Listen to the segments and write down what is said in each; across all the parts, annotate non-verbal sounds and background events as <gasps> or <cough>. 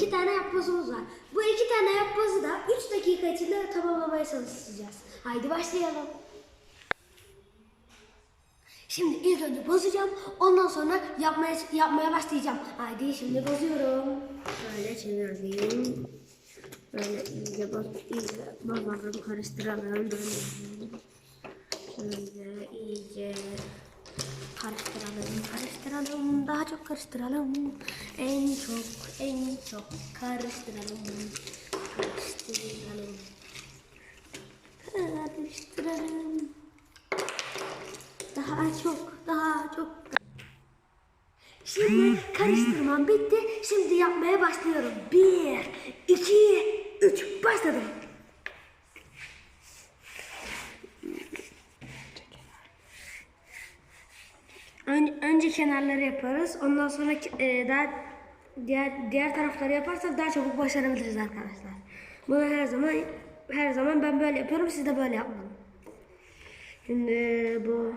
iki tane yapbozumuz var. Bu iki tane yapbozu da 3 dakika içinde tamamlamaya çalışacağız. Haydi başlayalım. Şimdi ilk önce bozacağım. Ondan sonra yapmaya yapmaya başlayacağım. Haydi şimdi bozuyorum. Şöyle çevireyim. Böyle iyice boz, iyice bozalım, karıştıralım. Böyle Şöyle iyice karıştıralım, karıştıralım, daha çok karıştıralım. En çok, en çok karıştıralım, karıştıralım. Karıştıralım. Daha çok, daha çok. Şimdi karıştırmam bitti. Şimdi yapmaya başlıyorum. Bir, iki, üç. Başladım. Ön- önce kenarları yaparız. Ondan sonra e, daha diğer diğer tarafları yaparsak daha çabuk başarabiliriz arkadaşlar. Bunu her zaman her zaman ben böyle yapıyorum. Siz de böyle yapmalı. Şimdi bu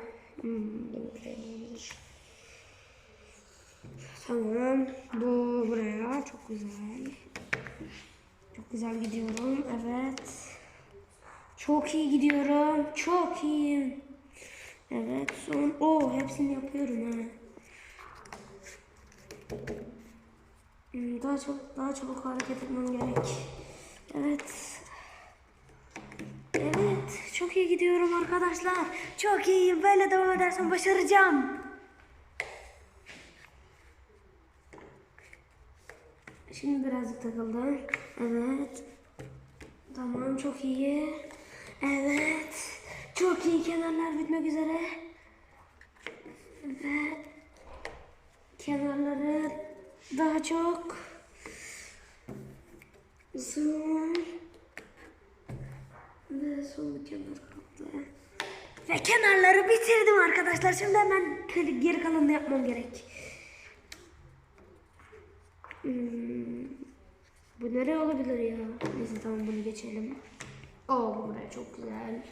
Tamam. Bu buraya çok güzel. Çok güzel gidiyorum. Evet. Çok iyi gidiyorum. Çok iyi. Evet. Son. O hepsini yapıyorum ha. Hmm, Daha çok daha çabuk hareket etmem gerek. Evet. Evet. Çok iyi gidiyorum arkadaşlar. Çok iyiyim. Böyle devam edersem başaracağım. Şimdi birazcık takıldı. Evet. Tamam çok iyi. Evet. Çok iyi kenarlar bitmek üzere. Ve kenarları daha çok son ve bir kenar kaldı. Ve kenarları bitirdim arkadaşlar. Şimdi hemen geri kalanını yapmam gerek. Hmm, bu nereye olabilir ya? Neyse tamam bunu geçelim. Oo bu buraya çok güzel.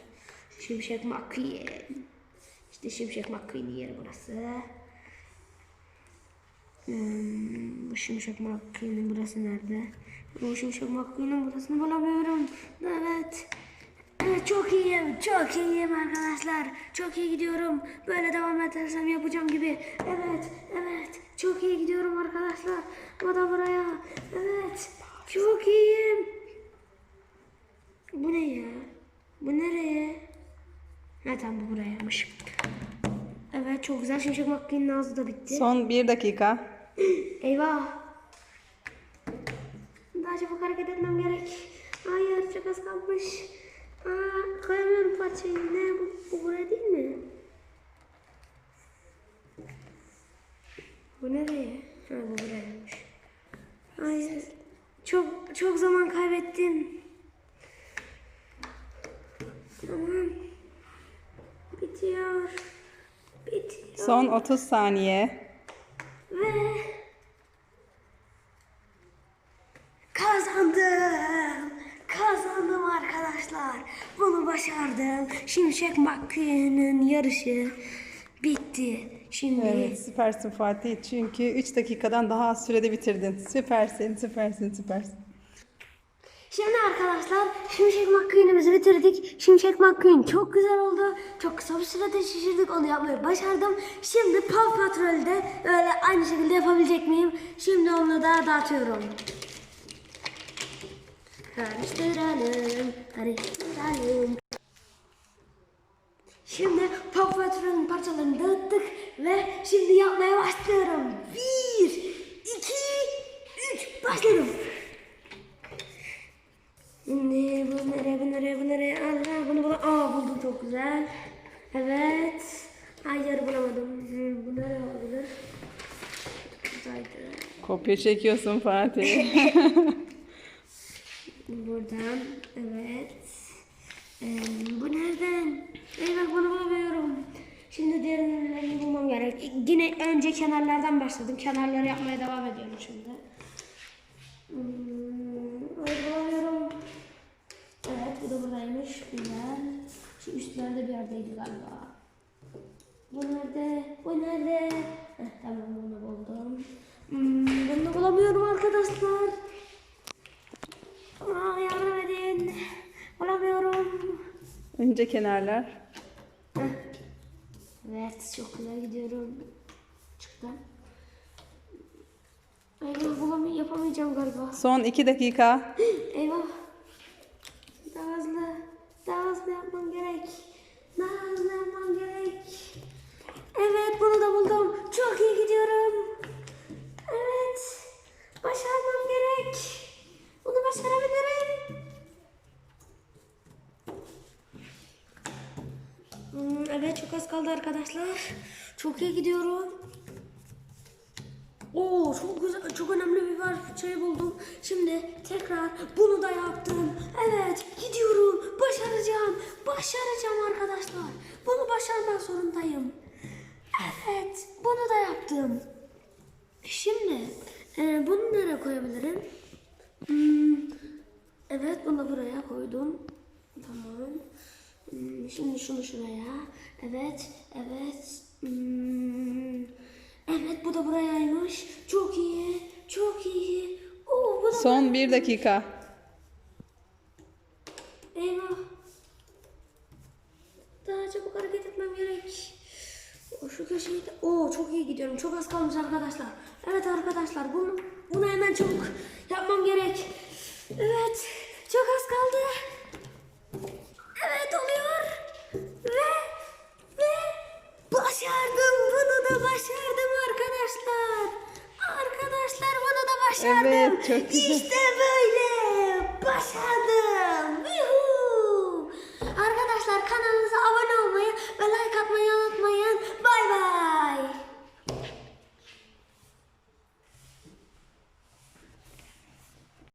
Şimşek McQueen. İşte Şimşek McQueen'in yeri burası. Hmm, bu Şimşek McQueen'in burası nerede? Bu Şimşek McQueen'in burasını bulamıyorum. Evet. Evet çok iyiyim. Çok iyiyim arkadaşlar. Çok iyi gidiyorum. Böyle devam edersem yapacağım gibi. Evet. Evet. Çok iyi gidiyorum arkadaşlar. Bu da buraya. Evet. Çok iyiyim. Bu ne ya? Bu nereye? Ha tamam bu burayaymış. Evet çok güzel. Şimşek McQueen'in ağzı da bitti. Son bir dakika. Eyvah. Daha çabuk hareket etmem gerek. Hayır çok az kalmış. Aa, koyamıyorum parçayı. Ne bu, bu buraya değil mi? Bu nereye? Ha bu burayaymış. Hayır. Çok çok zaman kaybettim. Tamam. Bitiyor. Bitiyor. Son 30 saniye. Ve kazandım. Kazandım arkadaşlar. Bunu başardım. Şimşek McQueen'in yarışı bitti. Şimdi Evet süpersin Fatih. Çünkü 3 dakikadan daha az sürede bitirdin. Süpersin, süpersin, süpersin. Şimdi arkadaşlar Şimşek McQueen'imizi bitirdik. Şimşek McQueen çok güzel oldu. Çok kısa bir sürede şişirdik. Onu yapmayı başardım. Şimdi Paw Patrol'de öyle aynı şekilde yapabilecek miyim? Şimdi onu da dağıtıyorum. Karıştıralım, karıştıralım. Şimdi Paw Patrol'ün parçalarını dağıttık ve şimdi yapmaya başlıyorum. Bir, iki, üç, başladım. Şimdi bu nereye, bu nereye, bu nereye? Allah bunu bula. Aa buldum çok güzel. Evet. Hayır bulamadım. Hı, bu nereye olabilir? Buradaydı. Kopya çekiyorsun Fatih. <laughs> Buradan. Evet. önce kenarlardan başladım. Kenarları yapmaya devam ediyorum şimdi. Hmm. Evet bu da buradaymış. Güzel. Şu üstlerde bir yerdeydi galiba. Bu nerede? Bu nerede? Heh, tamam bunu buldum. Hmm, bunu bulamıyorum arkadaşlar. Aa, yardım edin. Bulamıyorum. Önce kenarlar. Heh. Evet çok güzel gidiyorum. Çıktım. Eyvah bulamay yapamayacağım galiba. Son 2 dakika. <gasps> Eyvah. Daha hızlı. Daha hızlı yapmam gerek. Daha hızlı yapmam gerek. Evet bunu da buldum. Çok iyi gidiyorum. Evet. Başarmam gerek. Bunu başarabilirim. Hmm, Evet çok az kaldı arkadaşlar. Çok iyi gidiyorum. Çok güzel, çok önemli bir var şey buldum. Şimdi tekrar bunu da yaptım. Evet gidiyorum. Başaracağım. Başaracağım arkadaşlar. Bunu başarmak zorundayım. Evet bunu da yaptım. Şimdi e, bunu nereye koyabilirim? Hmm, evet bunu buraya koydum. Tamam. Hmm, şimdi şunu şuraya. Evet, evet. Hmm, evet bu da burayaymış. Çok iyi, çok iyi. Oo, bu da Son 1 dakika. Eyvah. Daha çabuk hareket etmem gerek. O şu köşeyi de... Oo çok iyi gidiyorum. Çok az kalmış arkadaşlar. Evet arkadaşlar bunu, bunu hemen çabuk yapmam gerek. Evet. Çok az kaldı. Evet, çok güzel. İşte.